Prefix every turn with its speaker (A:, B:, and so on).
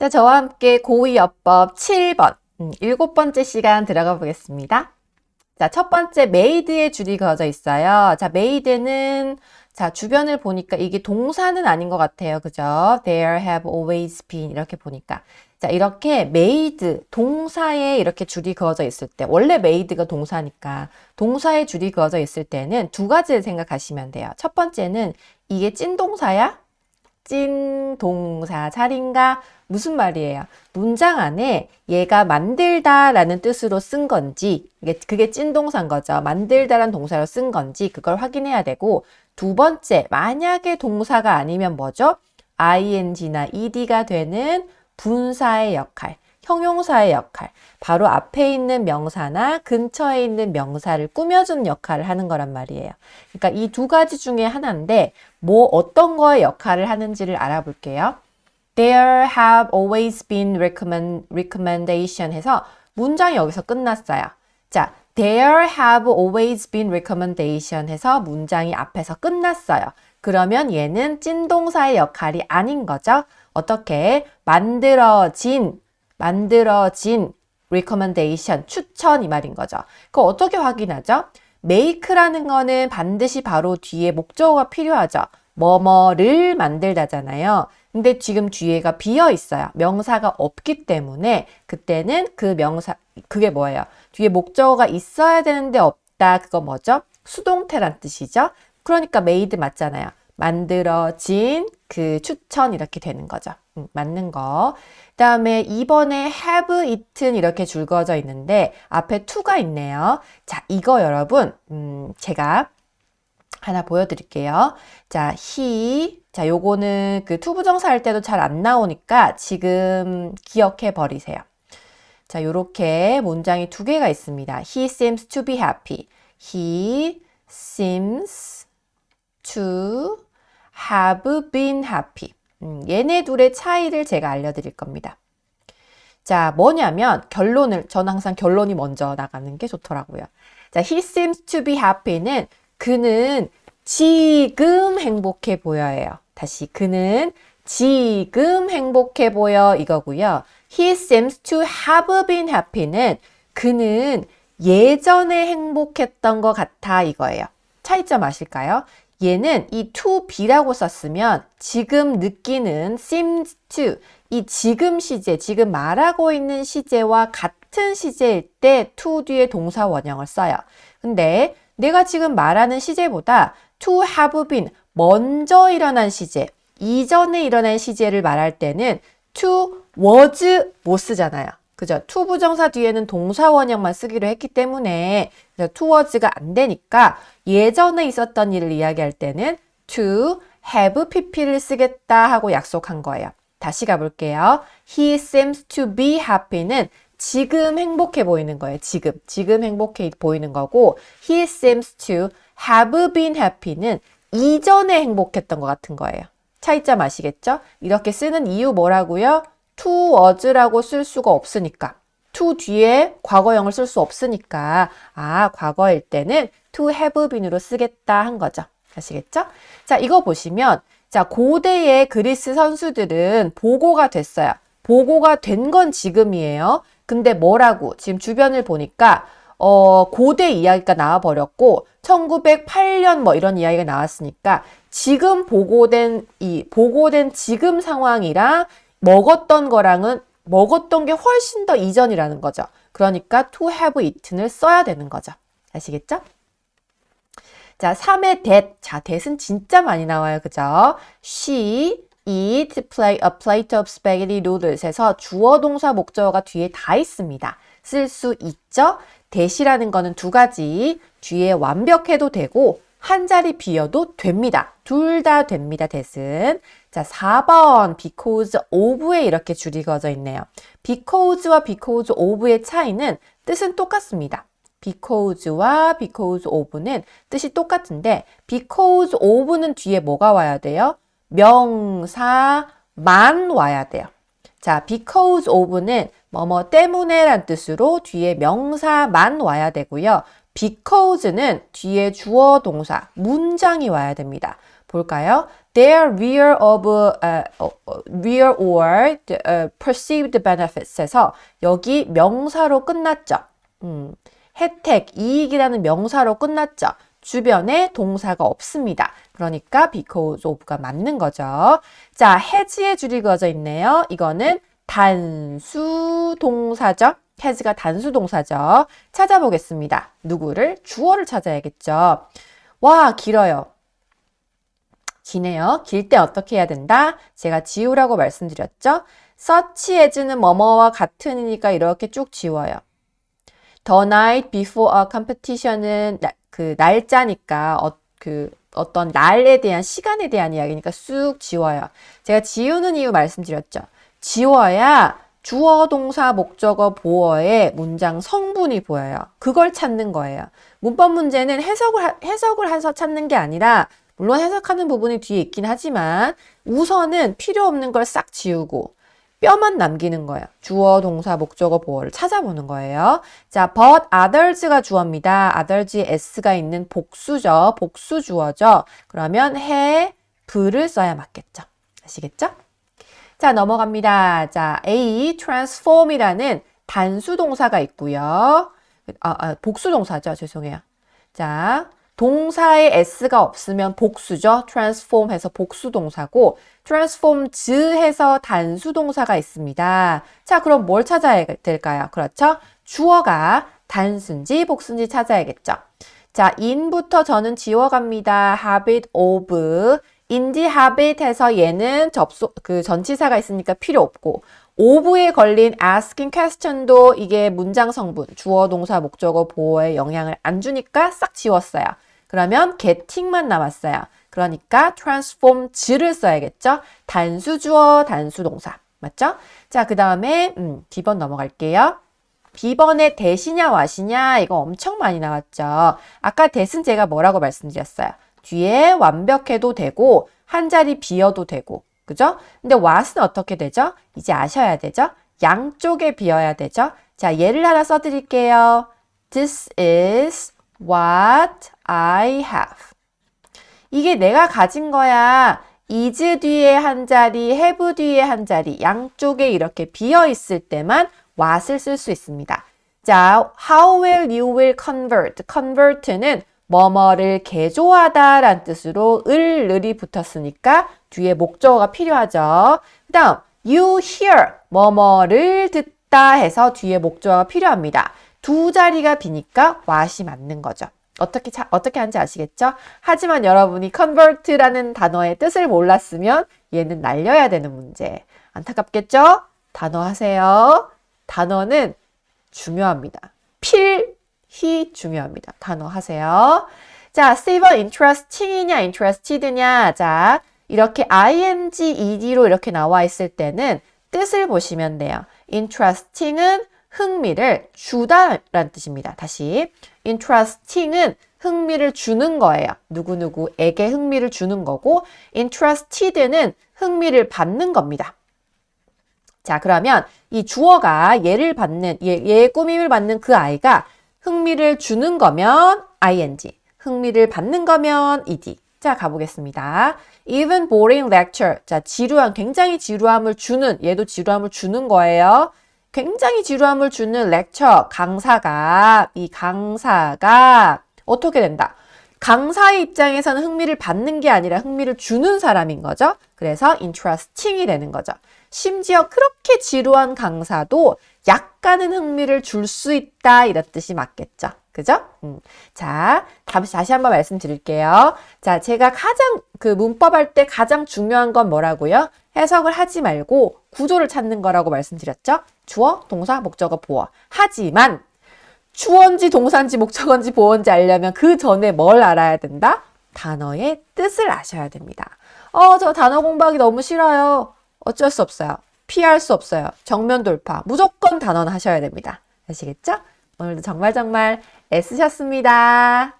A: 자, 저와 함께 고의어법 7번, 음, 일곱 번째 시간 들어가 보겠습니다. 자, 첫 번째 made의 줄이 그어져 있어요. 자, made는 자, 주변을 보니까 이게 동사는 아닌 것 같아요. 그죠? There have always been 이렇게 보니까. 자, 이렇게 made 동사에 이렇게 줄이 그어져 있을 때 원래 made가 동사니까 동사에 줄이 그어져 있을 때는 두 가지를 생각하시면 돼요. 첫 번째는 이게 찐동사야? 찐 동사 차린가? 무슨 말이에요? 문장 안에 얘가 만들다 라는 뜻으로 쓴 건지, 그게 찐 동사인 거죠. 만들다 라는 동사로 쓴 건지 그걸 확인해야 되고, 두 번째, 만약에 동사가 아니면 뭐죠? ing나 ed가 되는 분사의 역할, 형용사의 역할, 바로 앞에 있는 명사나 근처에 있는 명사를 꾸며주는 역할을 하는 거란 말이에요. 그러니까 이 두 가지 중에 하나인데, 뭐 어떤 거의 역할을 하는지를 알아볼게요. There have always been recommend, recommendation 해서 문장이 여기서 끝났어요. 자, there have always been recommendation 해서 문장이 앞에서 끝났어요. 그러면 얘는 찐동사의 역할이 아닌 거죠. 어떻게? 만들어진, 만들어진 recommendation, 추천 이 말인 거죠. 그거 어떻게 확인하죠? make라는 거는 반드시 바로 뒤에 목적어가 필요하죠. 뭐뭐를 만들다잖아요. 근데 지금 뒤에가 비어 있어요. 명사가 없기 때문에 그때는 그 명사 그게 뭐예요? 뒤에 목적어가 있어야 되는데 없다. 그거 뭐죠? 수동태란 뜻이죠. 그러니까 made 맞잖아요. 만들어진 그 추천 이렇게 되는 거죠. 음, 맞는 거. 그 다음에 2번에 have eaten 이렇게 줄 그어져 있는데 앞에 to가 있네요. 자, 이거 여러분 음, 제가 하나 보여드릴게요. 자, he. 자, 요거는 그 투부정사 할 때도 잘 안 나오니까 지금 기억해 버리세요. 자, 요렇게 문장이 두 개가 있습니다. He seems to be happy. He seems to have been happy. 음, 얘네 둘의 차이를 제가 알려드릴 겁니다. 자, 뭐냐면 결론을, 저는 항상 결론이 먼저 나가는 게 좋더라고요. 자, he seems to be happy는 그는 지금 행복해 보여요. 다시 그는 지금 행복해 보여 이거고요. He seems to have been happy는 그는 예전에 행복했던 것 같아 이거예요. 차이점 아실까요? 얘는 이 to be라고 썼으면 지금 느끼는 seems to 이 지금 시제, 지금 말하고 있는 시제와 같은 시제일 때 to 뒤에 동사 원형을 써요. 근데 내가 지금 말하는 시제보다 to have been 먼저 일어난 시제, 이전에 일어난 시제를 말할 때는 to was 못 쓰잖아요. 그죠? to 부정사 뒤에는 동사 원형만 쓰기로 했기 때문에 was가 안 되니까 예전에 있었던 일을 이야기할 때는 to have pp를 쓰겠다 하고 약속한 거예요. 다시 가볼게요. He seems to be happy는 지금 행복해 보이는 거예요. 지금. 지금 행복해 보이는 거고 he seems to have been happy는 이전에 행복했던 것 같은 거예요. 차이점 아시겠죠? 이렇게 쓰는 이유 뭐라고요? To was라고 쓸 수가 없으니까. to 뒤에 과거형을 쓸 수 없으니까 아 과거일 때는 to have been으로 쓰겠다 한 거죠. 아시겠죠? 자 이거 보시면 자 고대의 그리스 선수들은 보고가 됐어요. 보고가 된 건 지금이에요. 근데 뭐라고 지금 주변을 보니까 어, 고대 이야기가 나와버렸고 1908년 뭐 이런 이야기가 나왔으니까 지금 보고된 이 보고된 지금 상황이랑 먹었던 거랑은 먹었던 게 훨씬 더 이전이라는 거죠. 그러니까 to have eaten을 써야 되는 거죠. 아시겠죠? 자, 3의 that. 자, that은 진짜 많이 나와요. 그죠? She eat play, a plate of spaghetti noodles에서 주어 동사 목적어가 뒤에 다 있습니다. 쓸 수 있죠? that이라는 거는 두 가지. 뒤에 완벽해도 되고 한 자리 비어도 됩니다. 둘 다 됩니다. that은. 자, 4번 because of에 이렇게 줄이 그어져 있네요. because와 because of의 차이는 뜻은 똑같습니다. because와 because of는 뜻이 똑같은데 because of는 뒤에 뭐가 와야 돼요? 명사만 와야 돼요. 자, because of는 뭐뭐 때문에 란 뜻으로 뒤에 명사만 와야 되고요. because는 뒤에 주어 동사, 문장이 와야 됩니다. 볼까요? Their real of uh, uh, real or uh, perceived benefits에서 여기 명사로 끝났죠. 음, 혜택, 이익이라는 명사로 끝났죠. 주변에 동사가 없습니다. 그러니까 because of가 맞는 거죠. 자, has의 줄이 그어져 있네요. 이거는 단수 동사죠. has가 단수 동사죠. 찾아보겠습니다. 누구를? 주어를 찾아야겠죠. 와, 길어요. 기네요. 길 때 어떻게 해야 된다? 제가 지우라고 말씀드렸죠? such as는 뭐뭐와 같은이니까 이렇게 쭉 지워요. The night before a competition은 나, 그 날짜니까 어, 그 어떤 날에 대한 시간에 대한 이야기니까 쑥 지워요. 제가 지우는 이유 말씀드렸죠. 지워야 주어, 동사, 목적어, 보어의 문장 성분이 보여요. 그걸 찾는 거예요. 문법 문제는 해석을 하- 해석을 해서 찾는 게 아니라 물론 해석하는 부분이 뒤에 있긴 하지만 우선은 필요 없는 걸 싹 지우고 뼈만 남기는 거예요. 주어, 동사, 목적어, 보어를 찾아보는 거예요. 자, but others가 주어입니다. others에 s가 있는 복수죠. 복수 주어죠. 그러면 해, 부를 써야 맞겠죠. 아시겠죠? 자, 넘어갑니다. 자, A, transform이라는 단수 동사가 있고요. 아, 아, 복수 동사죠. 죄송해요. 자, 동사에 s가 없으면 복수죠. transform 해서 복수 동사고 transforms 해서 단수 동사가 있습니다. 자, 그럼 뭘 찾아야 될까요? 그렇죠? 주어가 단수인지 복수인지 찾아야겠죠. 자, in부터 저는 지워갑니다. habit of 인지 habit 해서 얘는 접속 그 전치사가 있으니까 필요 없고 of에 걸린 asking question도 이게 문장 성분 주어 동사 목적어 보어에 영향을 안 주니까 싹 지웠어요. 그러면 getting만 남았어요. 그러니까 transforms를 써야겠죠. 단수 주어 단수 동사 맞죠? 자, 그 다음에 음, B번 넘어갈게요. B번에 대시냐 와시냐 이거 엄청 많이 나왔죠. 아까 대신 제가 뭐라고 말씀드렸어요. 뒤에 완벽해도 되고 한 자리 비어도 되고 그죠? 근데 what은 어떻게 되죠? 이제 아셔야 되죠? 양쪽에 비어야 되죠? 자, 예를 하나 써드릴게요. This is what I have. 이게 내가 가진 거야. is 뒤에 한 자리, have 뒤에 한 자리, 양쪽에 이렇게 비어 있을 때만 what을 쓸 수 있습니다. 자, how will you will convert? convert는 뭐뭐를 개조하다 란 뜻으로 을, 을이 붙었으니까 뒤에 목적어가 필요하죠. 그 다음, you hear 뭐뭐를 듣다 해서 뒤에 목적어가 필요합니다. 두 자리가 비니까 what이 맞는 거죠. 어떻게 차, 어떻게 하는지 아시겠죠? 하지만 여러분이 convert라는 단어의 뜻을 몰랐으면 얘는 날려야 되는 문제. 안타깝겠죠? 단어 하세요. 단어는 중요합니다. 필히 중요합니다. 단어 하세요. 자, Steven interesting이냐, interested냐. 자, 이렇게 ing, ed로 이렇게 나와 있을 때는 뜻을 보시면 돼요. interesting은 흥미를 주다라는 뜻입니다. 다시. interesting은 흥미를 주는 거예요. 누구누구에게 흥미를 주는 거고, interested는 흥미를 받는 겁니다. 자, 그러면 이 주어가 얘를 받는, 얘, 얘의 꾸밈을 받는 그 아이가 흥미를 주는 거면 ing, 흥미를 받는 거면 ed. 자, 가보겠습니다. Even boring lecture. 자, 지루한, 굉장히 지루함을 주는, 얘도 지루함을 주는 거예요. 굉장히 지루함을 주는 lecture, 강사가, 이 강사가 어떻게 된다? 강사의 입장에서는 흥미를 받는 게 아니라 흥미를 주는 사람인 거죠. 그래서 interesting이 되는 거죠. 심지어 그렇게 지루한 강사도 약간은 흥미를 줄 수 있다 이런 뜻이 맞겠죠. 그죠? 음. 자, 다시, 한번 말씀드릴게요. 자, 제가 가장 그 문법 할 때 가장 중요한 건 뭐라고요? 해석을 하지 말고 구조를 찾는 거라고 말씀드렸죠? 주어, 동사, 목적어, 보어. 하지만 주어인지 동사인지 목적어인지 보어인지 알려면 그 전에 뭘 알아야 된다? 단어의 뜻을 아셔야 됩니다. 어, 저 단어 공부하기 너무 싫어요. 어쩔 수 없어요. 피할 수 없어요. 정면 돌파. 무조건 단어는 하셔야 됩니다. 아시겠죠? 오늘도 정말 정말 애쓰셨습니다.